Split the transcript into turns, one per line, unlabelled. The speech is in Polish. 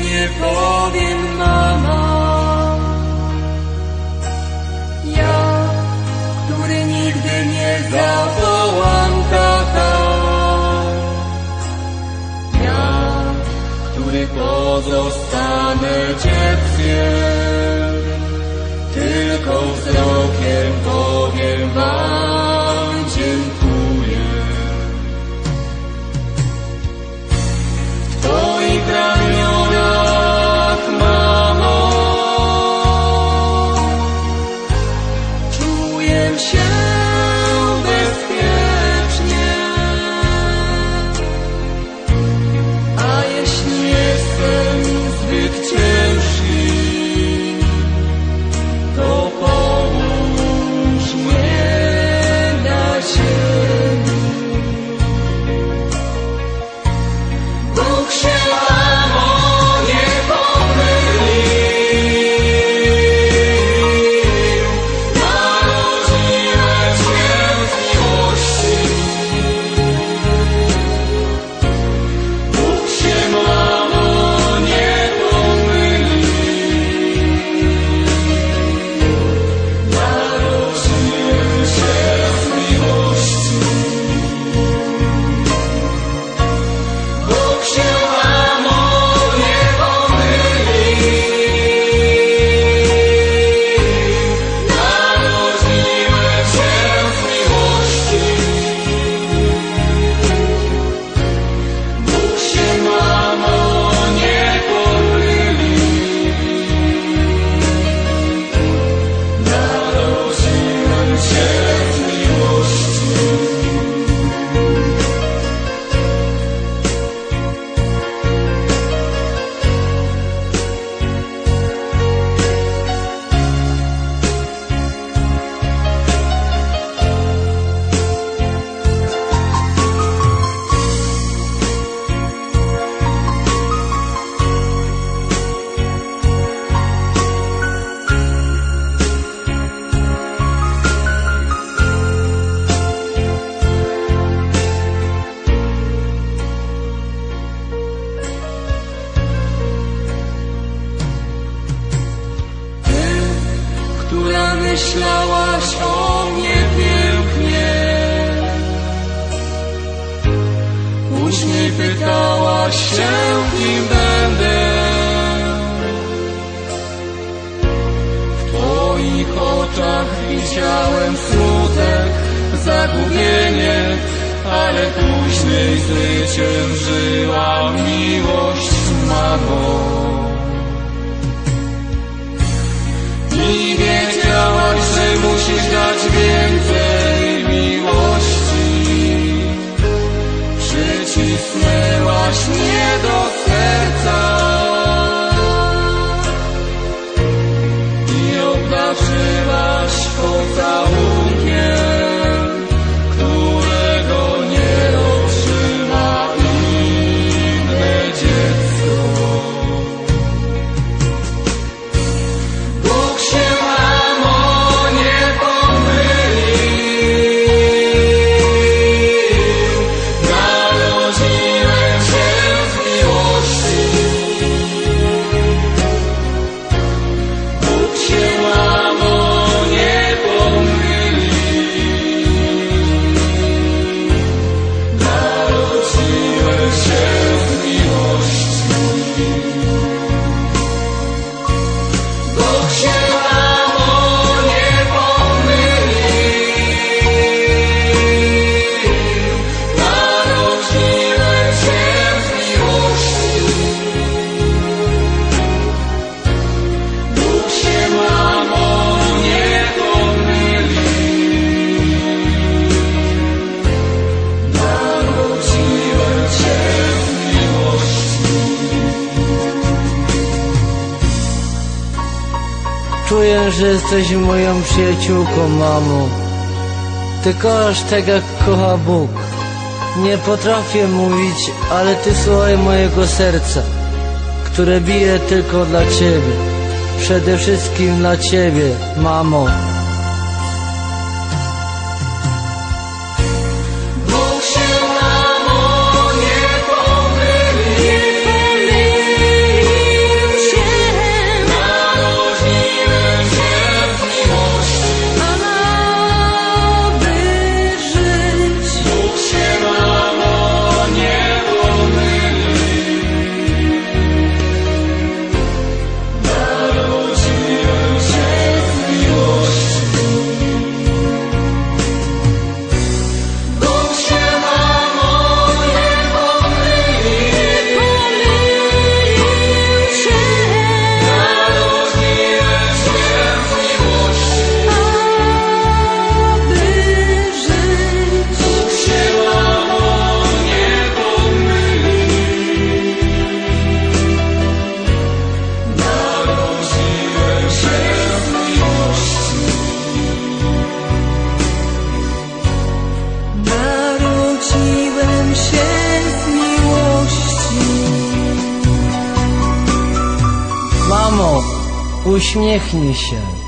nie powiem mama. Ja, który nigdy nie zawołam tata. Ja, który pozostanę ciepłym Tylko wzrokiem show. myślałaś o mnie pięknie. Później pytałaś się, kim będę. W Twoich oczach widziałem smutek, zagubienie, ale później z życiem żyła miłość. masz
Czuję, że jesteś moją przyjaciółką, mamo. Ty kochasz tak, jak kocha Bóg. Nie potrafię mówić, ale ty słuchaj mojego serca, które bije tylko dla ciebie. Przede wszystkim dla ciebie, mamo. Uśmiechnij się.